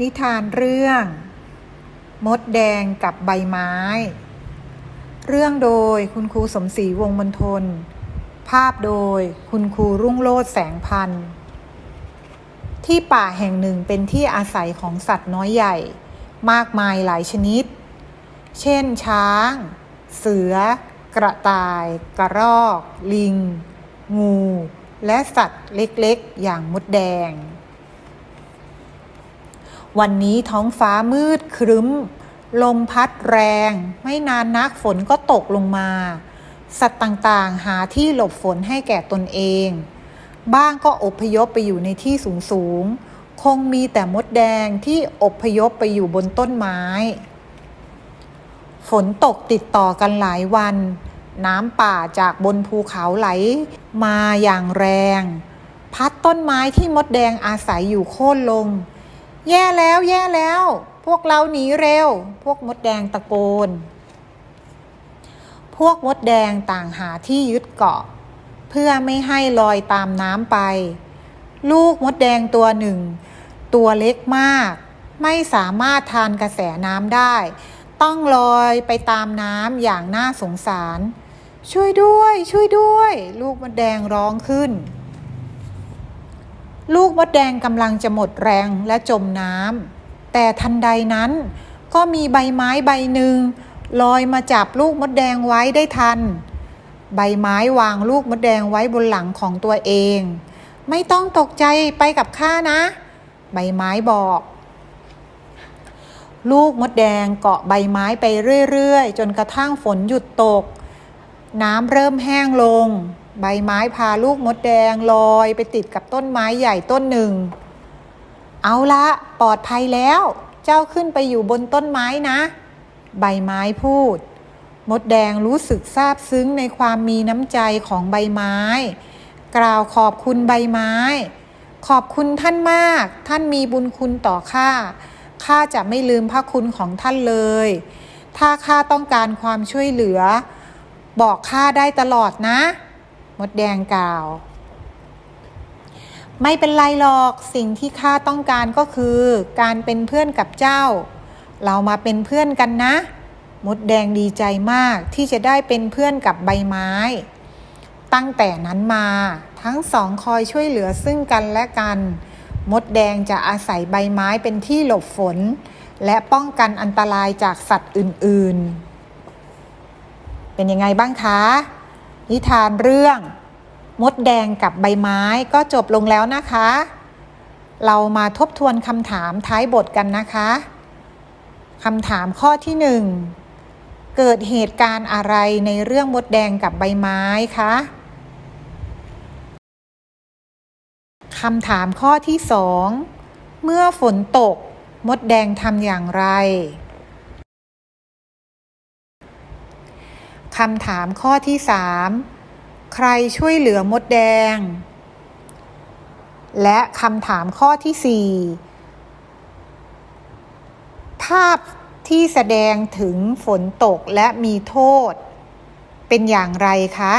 นิทานเรื่อง มดแดงกับใบไม้ เรื่องโดยคุณครูสมศรีวงมนทน ภาพโดยคุณครูรุ่งโรจน์แสงพันธ์ที่ป่าแห่งหนึ่งเป็นที่อาศัยของสัตว์น้อยใหญ่ มากมายหลายชนิด เช่น ช้าง เสือ กระต่าย กระรอก ลิง งู และสัตว์เล็กๆ อย่างมดแดง วันนี้ท้องฟ้ามืดครึ้ม ลมพัดแรง ไม่นานนักฝนก็ตกลงมา สัตว์ต่างๆ หาที่หลบฝนให้แก่ตนเอง บ้างก็อพยพไปอยู่ในที่สูงๆ คงมีแต่มดแดงที่อพยพไปอยู่บนต้นไม้ ฝนตกติดต่อกันหลายวัน น้ำป่าจากบนภูเขาไหลมาอย่างแรง พัดต้นไม้ที่มดแดงอาศัยอยู่โค่นลง แย่แล้ว แย่แล้ว พวกเราหนีเร็ว พวกมดแดงตะโกน พวกมดแดงต่างหาที่ยึดเกาะ เพื่อไม่ให้ลอยตามน้ำไป ลูกมดแดงตัวหนึ่ง ตัวเล็กมาก ไม่สามารถทานกระแสน้ำได้ ต้องลอยไปตามน้ำอย่างน่าสงสาร ช่วยด้วย ช่วยด้วย ลูกมดแดงร้องขึ้น ลูกมดแดงกำลังจะหมดแรงและจมน้ำแต่ทันใดนั้น ก็มีใบไม้ใบหนึ่งลอยมาจับลูกมดแดงไว้ได้ทัน ใบไม้วางลูกมดแดงไว้บนหลังของตัวเอง ไม่ต้องตกใจไปกับข้านะ ใบไม้บอก ลูกมดแดงเกาะใบไม้ไปเรื่อยๆ จนกระทั่งฝนหยุดตก น้ำเริ่มแห้งลง ใบไม้พาลูกมดแดงลอยไปติดกับต้นไม้ใหญ่ต้นหนึ่ง เอาละปลอดภัยแล้ว เจ้าขึ้นไปอยู่บนต้นไม้นะ ใบไม้พูด มดแดงรู้สึกซาบซึ้งในความมีน้ำใจของใบไม้ กล่าวขอบคุณใบไม้ ขอบคุณท่านมาก ท่านมีบุญคุณต่อข้า ข้าจะไม่ลืมพระคุณของท่านเลย ถ้าข้าต้องการความช่วยเหลือ บอกข้าได้ตลอดนะ มดแดงกล่าว ไม่เป็นไรหรอกสิ่งที่ข้าต้องการก็คือ การเป็นเพื่อนกับเจ้า เรามาเป็นเพื่อนกันนะ มดแดงดีใจมากที่จะได้เป็นเพื่อนกับใบไม้ ตั้งแต่นั้นมาทั้งสองคอยช่วยเหลือซึ่งกันและกัน มดแดงจะอาศัยใบไม้เป็นที่หลบฝน และป้องกันอันตรายจากสัตว์อื่น ๆ เป็นยังไงบ้างคะ นิทานเรื่อง มดแดงกับใบไม้ก็จบลงแล้วนะคะ เรามาทบทวนคำถามท้ายบทกันนะคะคำถามข้อที่หนึ่งเกิดเหตุการณ์อะไรในเรื่องมดแดงกับใบไม้คะคำถามข้อที่สองเมื่อฝนตกมดแดงทำอย่างไร คำถามข้อที่สามใครช่วยเหลือมดแดง และคำถามข้อที่สี่ภาพที่แสดงถึงฝนตกและมีโทษ เป็นอย่างไรคะ